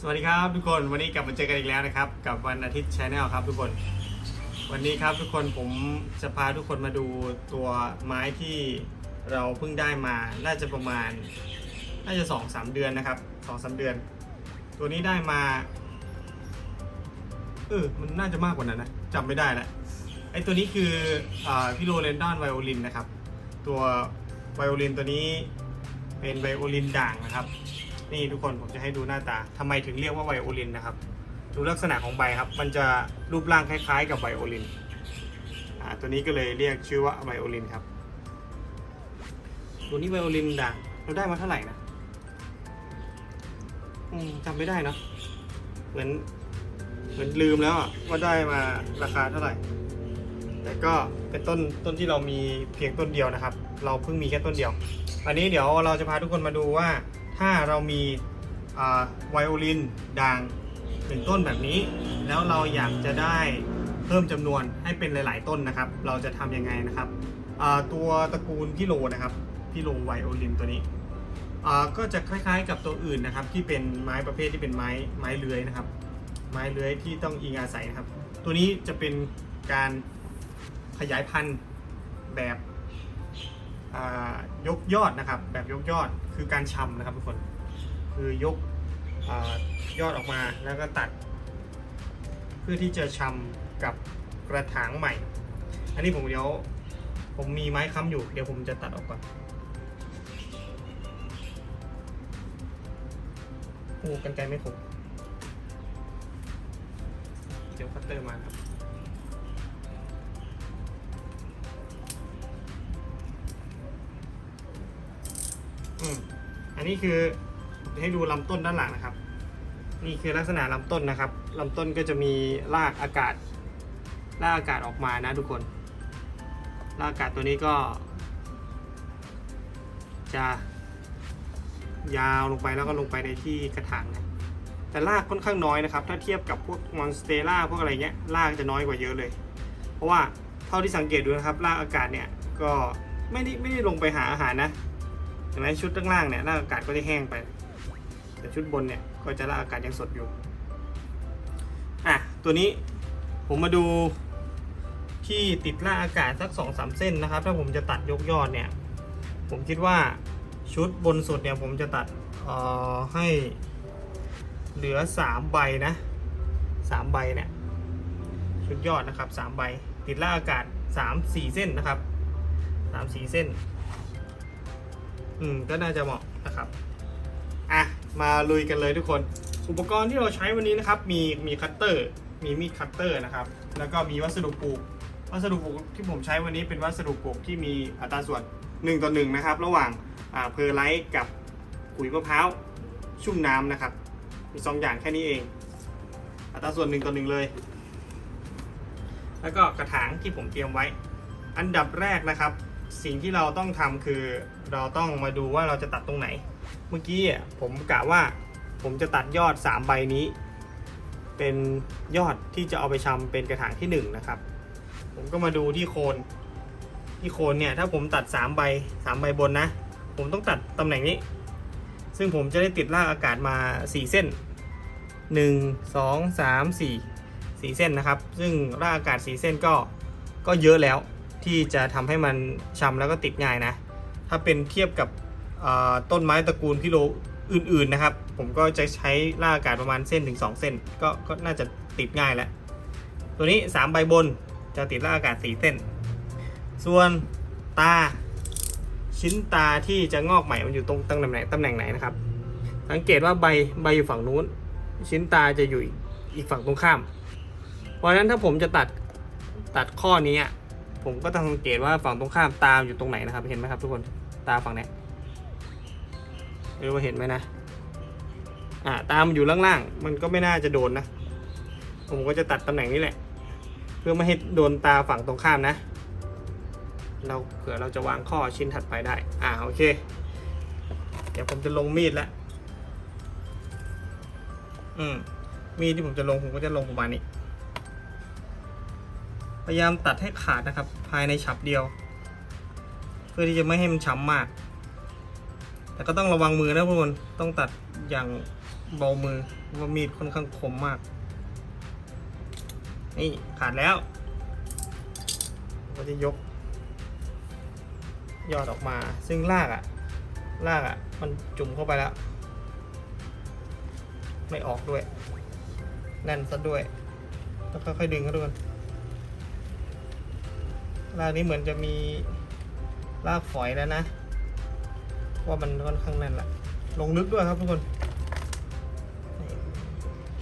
สวัสดีครับทุกคนวันนี้กลับมาเจอกันอีกแล้วนะครับ กับวันอาทิตย์ชาแนลครับทุกคน วันนี้ครับทุกคนผมจะพาทุกคนมาดูตัวไม้ที่เราเพิ่งได้มาน่าจะประมาณ น่าจะสองสามเดือนนะครับสองสามเดือน ตัวนี้ได้มาเออมันน่าจะมากกว่านั้นนะจำไม่ได้ละไอตัวนี้คืออพี่โรเลนดอนไวโอลินนะครับ ตัวไวโอลินตัวนี้เป็นไวโอลินด่างนะครับ นี่ทุกคนผมจะให้ดูหน้าตาทำไมถึงเรียกว่าไวโอลินนะครับ ดูลักษณะของใบครับ มันจะรูปร่างคล้ายๆ กับไวโอลินอ่าตัวนี้ก็เลยเรียกชื่อว่าไวโอลินครับ ตัวนี้ไวโอลินด่างเราได้มาเท่าไหร่นะอืมจำไม่ได้เนอะเหมือนเหมือนลืมแล้วอะว่าได้มาราคาเท่าไหร่ แต่ก็เป็นต้นต้นที่เรามีเพียงต้นเดียวนะครับ เราเพิ่งมีแค่ต้นเดียว อันนี้เดี๋ยวเราจะพาทุกคนมาดูว่า ถ้าเรามีไวโอลินด่างหนึ่งต้นแบบนี้ แล้วเราอยากจะได้เพิ่มจำนวนให้เป็นหลาย ๆ ต้นนะครับ เราจะทำยังไงนะครับตัวตระกูลพี่โลนะครับพี่โลไวโอลินตัวนี้ก็จะคล้ายๆกับตัวอื่นนะครับ ที่เป็นไม้ประเภทที่เป็นไม้ไม้เลื้อยนะครับ ไม้เลื้อยที่ต้องอิงอาศัยนะครับ ตัวนี้จะเป็นการขยายพันธุ์แบบ ยกยอดนะครับ แบบยกยอดคือการชำนะครับทุกคน คือยกอยอดออกมาแล้วก็ตัด เพื่อที่จะชำกับกระถางใหม่ อันนี้ผมเดี๋ยวผมมีไม้ค้ำอยู่ เดี๋ยวผมจะตัดออกก่อนโอ้กันไกลไม่คมเดี๋ยวคัตเตอร์มาครับ นนี้คือให้ดูลำต้นด้านหลังนะครับ นี่คือลักษณะลำต้นนะครับลำต้นก็จะมีรากอากาศรากอากาศออกมานะทุกคนรากอากาศตัวนี้ก็ จะยาวลงไปแล้วก็ลงไปในที่กระถางนะแต่รากค่อนข้างน้อยนะครับ ถ้าเทียบกับพวกมอนสเตล่าพวกอะไรเงี้ยรากจะน้อยกว่าเยอะเลย เพราะว่าเท่าที่สังเกตดูนะครับรากอากาศเนี่ยก็ไม่ได้ไม่ได้ลงไปหาอาหารนะ เห็นไหมชุดล่างเนี่ยราอากาศก็จะแห้งไป แต่ชุดบนเนี่ยก็จะราอากาศยังสดอยู่อะตัวนี้ผมมาดูที่ติดราอากาศสัก2อสเส้นนะครับ ถ้าผมจะตัดยกยอดเนี่ย ผมคิดว่าชุดบนสุดเนี่ยผมจะตัดออให้เหลือ3ใบนะ3ใบเนี่ยชุดยอดนะครับ3ใบ ติดราอากาศ3 4เส้นนะครับ3 4เส้น อืมก็น่าจะเหมาะนะครับอะมาลุยกันเลยทุกคน อุปกรณ์ที่เราใช้วันนี้นะครับ มีมีคัตเตอร์ มีมีดคัตเตอร์นะครับ แล้วก็มีวัสดุปลูก วัสดุปลูกที่ผมใช้วันนี้เป็นวัสดุปลูกที่มีอัตราส่วน1ต่อ1นะครับ ระหว่างเพอร์ไลท์กับขุยมะพร้าวชุ่มน้ำนะครับ มีสองอย่างแค่นี้เอง อัตราส่วน1ต่อ1เลย แล้วก็กระถางที่ผมเตรียมไว้ อันดับแรกนะครับ สิ่งที่เราต้องทำคือเราต้องมาดูว่าเราจะตัดตรงไหน เมื่อกี้ผมกะว่าผมจะตัดยอด 3 ใบนี้ เป็นยอดที่จะเอาไปชำเป็นกระถางที่ 1 นะครับ ผมก็มาดูที่โคนที่โคนเนี่ยถ้าผมตัด 3 ใบ 3 ใบบนนะ ผมต้องตัดตำแหน่งนี้ ซึ่งผมจะได้ติดรากอากาศมา 4 เส้น 1 2 3 4 4 เส้นนะครับ ซึ่งรากอากาศ 4 เส้นก็ก็เยอะแล้ว ที่จะทำให้มันชำแล้วก็ติดง่ายนะ ถ้าเป็นเทียบกับต้นไม้ตระกูลพิโลอื่นๆนะครับ ผมก็จะใช้ล่ากอากาศประมาณเส้นถึง 2 เส้นก็ก็น่าจะติดง่ายแล้ว ตัวนี้ 3 ใบบนจะติดล่ากอากาศ 4 เส้น ส่วนตาชิ้นตาที่จะงอกใหม่มันอยู่ตรงตำแหน่งไหนตำแหน่งไหนนะครับ สังเกตว่าใบใบอยู่ฝั่งนู้น ชิ้นตาจะอยู่อีกฝั่งตรงข้าม เพราะฉะนั้นถ้าผมจะตัดตัดข้อนี้ ผมก็ต้องสังเกตว่าฝั่งตรงข้ามตาอยู่ตรงไหนนะครับ เห็นไหมครับทุกคนตาฝั่งนี้ไม่รู้ว่าเห็นไหมนะอ่าตามนอยู่ล่างๆมันก็ไม่น่าจะโดนนะ ผมก็จะตัดตำแหน่งนี้แหละ เพื่อไม่ให้โดนตาฝั่งตรงข้ามนะ เราเผื่อเราจะวางข้อชิ้นถัดไปได้ อ่าโอเค เดี๋ยวผมจะลงมีดแล้วอืมมีดที่ผมจะลงผมก็จะลงประมาณนี้ พยายามตัดให้ขาดนะครับ ภายในฉับเดียว เพื่อที่จะไม่ให้มันช้ำมาก แต่ก็ต้องระวังมือนะทุกคนต้องตัดอย่างเบามือว่ามีดค่อนข้างคมมาก นี่ขาดแล้วก็จะยก ยอดออกมา ซึ่งรากอะรากอะมันจุ่มเข้าไปแล้ว ไม่ออกด้วยแน่นซะด้วยต้องค่อยๆดึงเขาด้วย รากนี้เหมือนจะมีรากฝอยแล้วนะ ว่ามันค่อนข้างแน่นแหละลงลึกด้วยครับทุกคน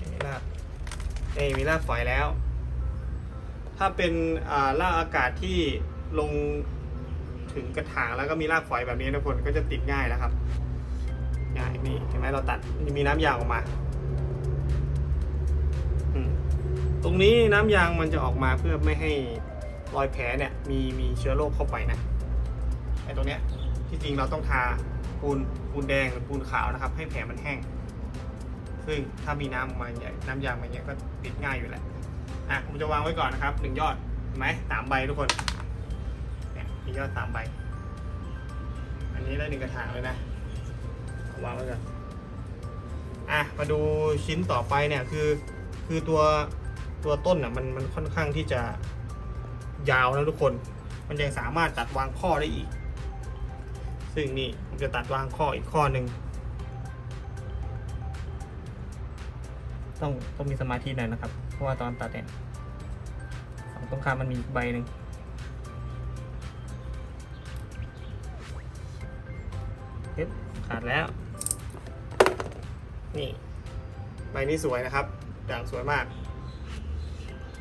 มีรากนี่มีรากฝอยแล้ว ถ้าเป็นอ่ารากอากาศที่ลงถึงกระถางแล้วก็มีรากฝอยแบบนี้นะทุกคนก็จะติดง่ายแล้วครับง่ายนี่เห็นไหมเราตัดมีน้ำยางออกมาตรงนี้น้ำยางมันจะออกมาเพื่อไม่ให้ รอยแผลเนี่ยมีมีเชื้อโรคเข้าไปนะไอ้ตรงเนี้ยที่จริงเราต้องทาปูนปูนแดงหรือปูนขาวนะครับ ให้แผลมันแห้ง ซึ่งถ้ามีน้ำมาเนี่ยน้ำยางมาเนี่ยก็ติดง่ายอยู่แหละอะผมจะวางไว้ก่อนนะครับหนึ่งยอดเห็นไหมสามใบทุกคนเนี่ยมียอดสามใบ อันนี้ได้หนึ่งกระถางเลยนะวางไว้ก่อนอะมาดูชิ้นต่อไปเนี่ยคือคือตัวตัวต้นอะมันมันค่อนข้างที่จะ ยาวนะทุกคน มันยังสามารถตัดวางข้อได้อีก ซึ่งนี่ผมจะตัดวางข้ออีกข้อหนึ่งต้องต้องมีสมาธิหน่อยนะครับ เพราะว่าตอนตัดเนี่ยฝั่งตรงข้ามมันมีอีกใบหนึ่งเฮ้ยขาดแล้ว นี่ ใบนี้สวยนะครับด่างสวยมาก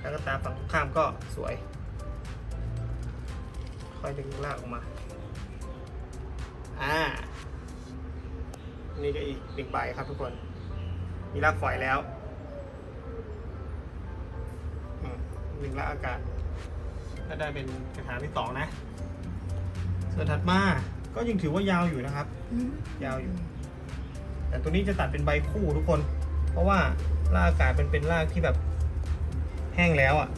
แล้วก็ตาฝั่งตรงข้ามก็สวย ค่อยดึงลากออกมา อ่า นี่ก็อีกหนึ่งใบครับทุกคน มีรากฝอยแล้วอืมหนึ่งละอากาศก็ได้เป็นกระถางที่สองนะ ส่วนถัดมาก็ยังถือว่ายาวอยู่นะครับ ยาวอยู่ แต่ตัวนี้จะตัดเป็นใบคู่ทุกคน เพราะว่ารากอากาศเป็นเป็นรากที่แบบแห้งแล้วอะ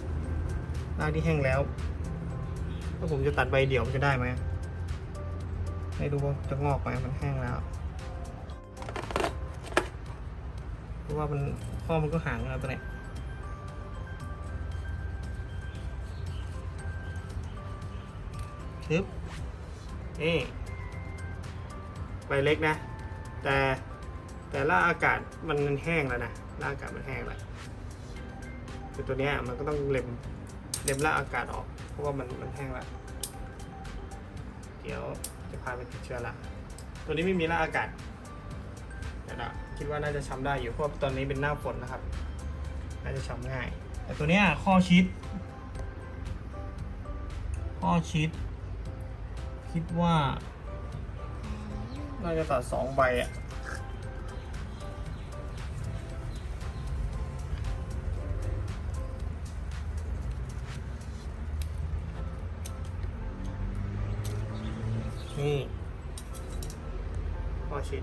รากที่แห้งแล้ว ถ้าผมจะตัดใบเดี่ยวมันจะได้ไหมไม่รู้ว่าจะงอกไหมมันแห้งแล้ว เพราะว่ามันข้อมันก็ห่างกันแล้วตัวเนี้ยทึบนี่ใบเล็กนะ แต่แต่ละอากาศมันแห้งแล้วนะละอากาศมันแห้งแล้วคือตัวเนี้ยมันก็ต้องเล็มเล็มละอากาศออก ราะว่ามันมันแห้งล้วเดี๋ยวจะพาไปติดเชื้อละ ตัวนี้ไม่มีละอากาศแต่ละคิดว่าน่าจะช้ำได้อยู่เพราะว่าตอนนี้เป็นหน้าฝนนะครับ น่าจะช้ำง่าย แต่ตัวเนี้ยข้อชิด ข้อชิด คิดว่า น่าจะตัดสองใบอะ นี่ข้อชิด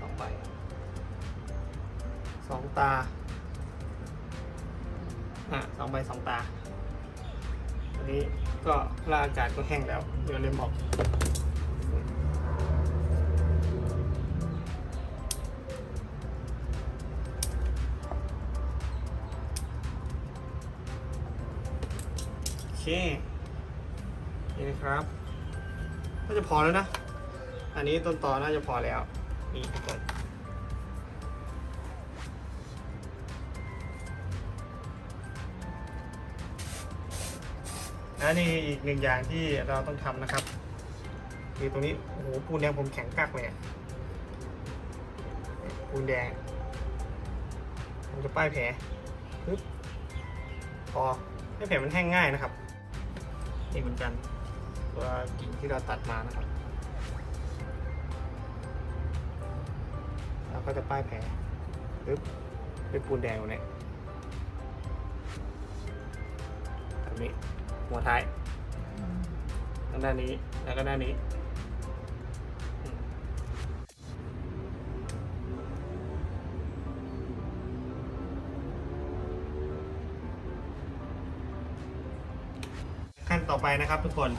สองใบสองตา อะสองใบสองตา อันนี้ก็ลาอากาศก็แห้งแล้ว เดี๋ยวเรมบอกโอเค นี่นะครับน่าจะพอแล้วนะ อันนี้ต้นตอน่าจะพอแล้ว นี่ทุกคนนี่อีกหนึ่งอย่างที่เราต้องทำนะครับคือตรงนี้โอ้โหปูนแดงผมแข็งกักเลยปูนแดงผมจะป้ายแผลปึ๊บพอให้แผลมันแห้งง่ายนะครับนี่เหมือนกัน ตัวกิ่งที่เราตัดมานะครับ เราก็จะป้ายแผลปึ๊บด้วยปูนแดงตรงนี้แบบนี้หัวท้ายทางด้านนี้แล้วก็ด้านนี้ขั้นต่อไปนะครับทุกคน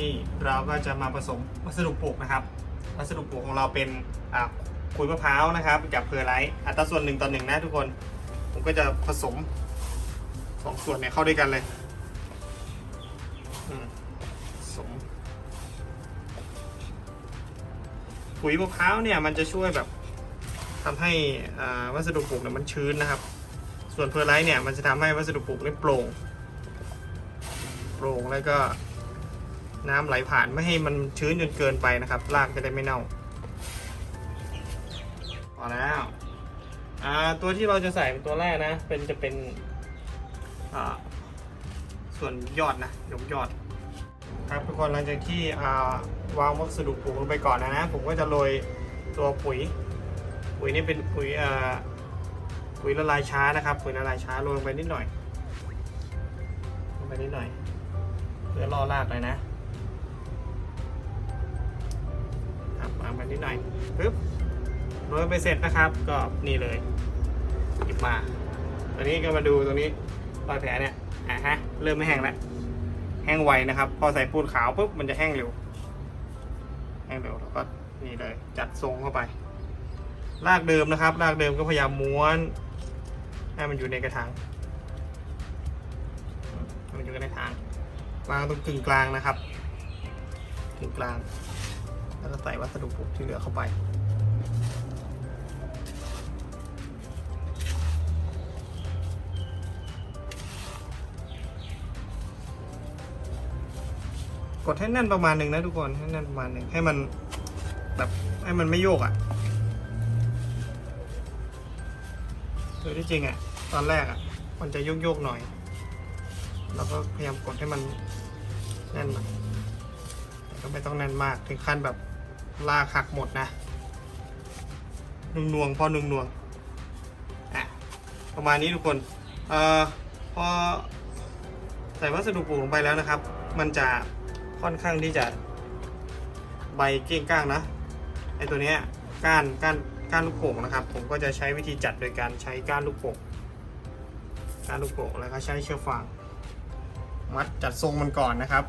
นี่เราก็จะมาผสมวัสดุปลูกนะครับ วัสดุปลูกของเราเป็นอ่าขุยมะพร้าวนะครับกับเพอร์ไลท์อัตราส่วนหนึ่งต่อหนึ่งนะทุกคน ผมก็จะผสมสองส่วนเนี่ยเข้าด้วยกันเลยผสมปุ๋ยมะพร้าวเนี่ยมันจะช่วยแบบทำให้วัสดุปลูกเนี่ยมันชื้นนะครับ ส่วนเพอร์ไลท์เนี่ยมันจะทำให้วัสดุปลูกนี่โปร่ง โปร่งแล้วก็ น้ำไหลผ่านไม่ให้มันชื้นจนเกินไปนะครับรากจะได้ไม่เน่าพอแล้วอ่าตัวที่เราจะใส่เป็นตัวแรกนะ เป็นจะเป็นอ่าส่วนยอดนะยกยอด ครับทุกคนหลังจากที่อ่าวางวัสดุปลูกลงไปก่อนนะนะผมก็จะโรยตัวปุ๋ย ปุ๋ยนี่เป็นปุ๋ยอ่าปุ๋ยละลายช้านะครับ ปุ๋ยละลายช้าโรยลงไปนิดหน่อยลงไปนิดหน่อยเพื่อล่อรากเลยนะางไปนิดหน่อยปึ๊บโรยไปเสร็จนะครับ ก็นี่เลยหยิบมาตัวนี้ก็มาดูตรงนี้รอยแผลเนี่ยอะฮะเริ่มไม่แห้งแล้วแห้งไวนะครับ พอใส่ปูนขาวปุ๊บมันจะแห้งเร็วแห้งเร็วแล้วก็นี่เลยจัดทรงเข้าไปรากเดิมนะครับรากเดิมก็พยายามม้วนให้มันอยู่ในกระถางให้มันอยู่ในกระถางวางตรงกึ่งกลางนะครับกึ่งกลาง แล้วก็ใส่วัสดุปลูกที่เหลือเข้าไป กดให้แน่นประมาณหนึ่งนะทุกคนให้แน่นประมาณหนึ่งให้มันแบบให้มันไม่โยกอะ่ะคือที่จริงอะ่ะ ตอนแรกอะ่ะ มันจะโยกโยกหน่อยเราก็พยายามกดให้มันแน่นหน่อยแต่ก็ไม่ต้องแน่นมากถึงขั้นแบบ ลากหักหมดนะนุ่งนวงๆพอนุ่งนวงอะประมาณนี้ทุกคนเอ่อพอใส่วัสดุปลูกลงไปแล้วนะครับ มันจะค่อนข้างที่จะใบเก้งก้างนะไอตัวเนี้ยก้านก้านก้านลูกโป่งนะครับ ผมก็จะใช้วิธีจัดโดยการใช้ก้านลูกโป่งก้านลูกโป่งแล้วก็ใช้เชือกฟางมัดจัดทรงมันก่อนนะครับ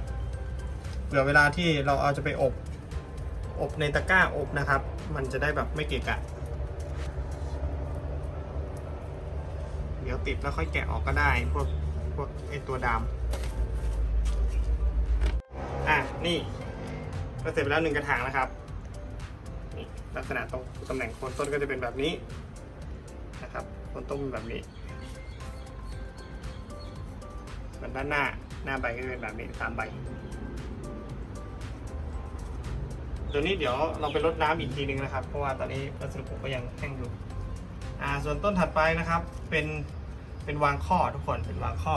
เผื่อเวลาที่เราเอาจะไปอบ อบในตะกร้าอบนะครับ มันจะได้แบบไม่เกะกะ เดี๋ยวติดแล้วค่อยแกะออกก็ได้พวกพวกไอตัวดามอะนี่ก็เสร็จไปแล้วหนึ่งกระถางนะครับนี่ลักษณะตรงตำแหน่งโคนต้นก็จะเป็นแบบนี้นะครับโคนต้นเป็นแบบนี้ส่วนด้านหน้าหน้าใบก็จะเป็นแบบนี้สามใบ ตัวนี้เดี๋ยวเราไปรดน้ำอีกทีนึงนะครับ เพราะว่าตอนนี้วัสดุปลูกก็ยังแห้งอยู่อ่าส่วนต้นถัดไปนะครับเป็นเป็นวางข้อทุกคนเป็นวางข้อ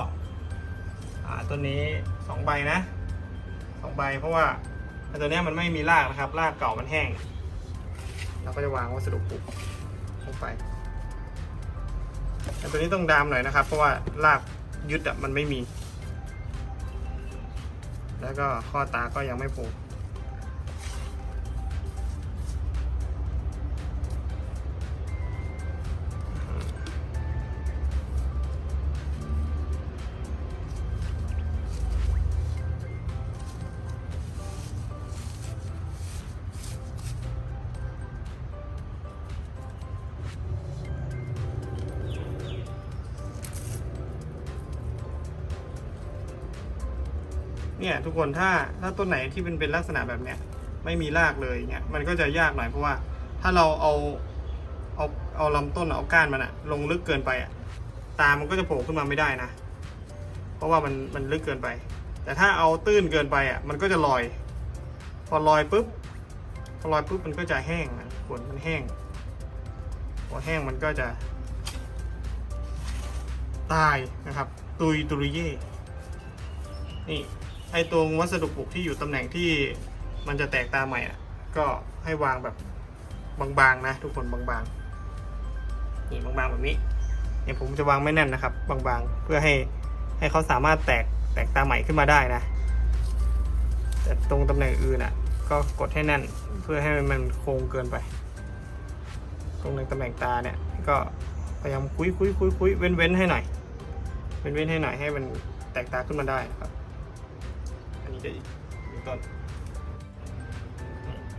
อ่าตัวนี้สองใบนะสองใบเพราะว่าไอ้ตัวนี้มันไม่มีรากนะครับรากเก่ามันแห้ง เราก็จะวางวัสดุปลูกลงไปแต่ตัวนี้ต้องดามหน่อยนะครับ เพราะว่ารากยึดอะมันไม่มี แล้วก็ข้อตาก็ยังไม่ผูก เนี่ยทุกคนถ้าถ้าต้นไหนที่เป็นเป็นลักษณะแบบเนี้ยไม่มีรากเลยเนี่ยมันก็จะยากหน่อยเพราะว่าถ้าเราเอาเอาเอาลำต้นเอาก้านมันอะลงลึกเกินไปอะตามันก็จะโผล่ขึ้นมาไม่ได้นะ เพราะว่ามันมันลึกเกินไป แต่ถ้าเอาตื้นเกินไปอะมันก็จะลอย พอลอยปุ๊บพอลอยปุ๊บมันก็จะแห้งนะฝนมันแห้งพอแห้งมันก็จะ ตายนะครับ ตุยตุยเย่นี่ ไอตรงวัสดุปลูกที่อยู่ตำแหน่งที่มันจะแตกตาใหม่อะ ก็ให้วางแบบบางๆนะ ทุกคนบางๆนี่บางๆแบบนี้เนี่ยผมจะวางไม่แน่นนะครับ บางๆ เพื่อให้ให้เขาสามารถแตกแตกตาใหม่ขึ้นมาได้นะ แต่ตรงตำแหน่งอื่นอะ ก็กดให้แน่นเพื่อให้มันโค้งเกินไป ตรงในตำแหน่งตาเนี่ย ก็พยายามคุยคุยคุยคุยเว้นเว้นให้หน่อย เว้นเว้นให้หน่อยให้มันแตกตาขึ้นมาได้ครับ จะอีกต้น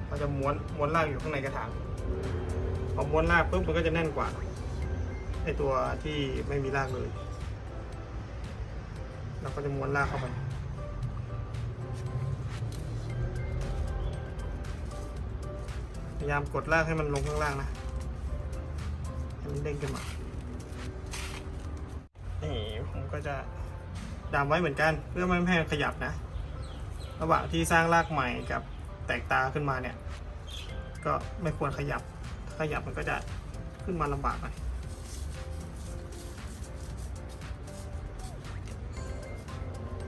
เราจะม้วนม้วนรากอยู่ข้างในกระถางพอม้วนรากปุ๊บมันก็จะแน่นกว่าไอตัวที่ไม่มีรากเลยเราก็จะม้วนรากเข้าไปพยายามกดรากให้มันลงข้างล่างนะให้มันเด้งขึ้นมานี่ผมก็จะดามไว้เหมือนกัน เพื่อไม่ให้มันขยับนะ ระหว่างที่สร้างรากใหม่กับแตกตาขึ้นมาเนี่ย ก็ไม่ควรขยับ ถ้าขยับมันก็จะขึ้นมาลำบากหน่อย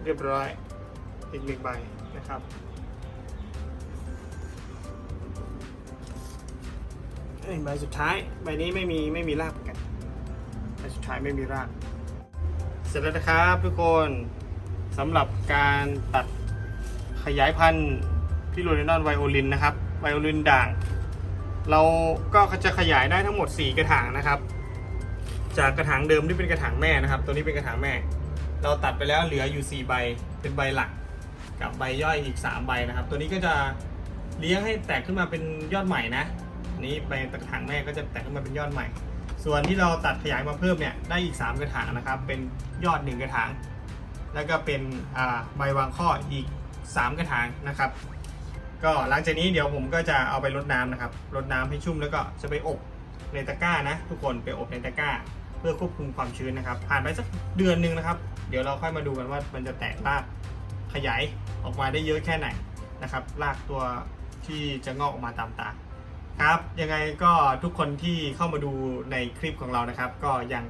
เรียบร้อยอีกหนึ่งใบนะครับเอ้ยใบสุดท้ายใบนี้ไม่มีไม่มีรากเหมือนกันใบสุดท้ายไม่มีราก เสร็จแล้วนะครับทุกคนสำหรับการตัด ขยายพันธุ์พิโรเนนอนไวโอลินนะครับไวโอลินด่าง เราก็จะขยายได้ทั้งหมด 4 กระถางนะครับ จากกระถางเดิมที่เป็นกระถางแม่นะครับ ตัวนี้เป็นกระถางแม่ เราตัดไปแล้วเหลืออยู่ 4 ใบ เป็นใบหลัก กับใบย่อยอีก 3 ใบนะครับ ตัวนี้ก็จะเลี้ยงให้แตกขึ้นมาเป็นยอดใหม่นะนี้ใบกระถางแม่ก็จะแตกขึ้นมาเป็นยอดใหม่ ส่วนที่เราตัดขยายมาเพิ่มเนี่ยได้อีก 3 กระถางนะครับ เป็นยอด 1 กระถาง แล้วก็เป็นใบวางข้ออีก 3 กระถางนะครับ ก็หลังจากนี้เดี๋ยวผมก็จะเอาไปรดน้ำนะครับรดน้ำให้ชุ่มแล้วก็จะไปอบในตะกร้านะ ทุกคนไปอบในตะกร้า เพื่อควบคุมความชื้นนะครับ ผ่านไปสักเดือนหนึ่งนะครับ เดี๋ยวเราค่อยมาดูกันว่ามันจะแตกรากขยายออกมาได้เยอะแค่ไหนนะครับรากตัวที่จะงอกออกมาตามตาครับยังไงก็ทุกคนที่เข้ามาดูในคลิปของเรานะครับ ก็ยัง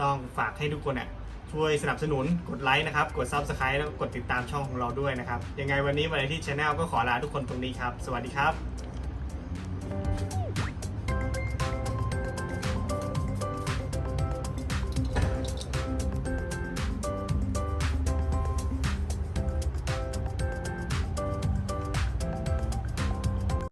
ต้องฝากให้ทุกคนเนี่ย ช่วยสนับสนุนกดไลค์นะครับ กด Subscribe แล้วก็กดติดตามช่องของเราด้วยนะครับ ยังไงวันนี้วันที่ช anel ก็ขอลาทุกคนตรงนี้ครับ สวัสดีครับ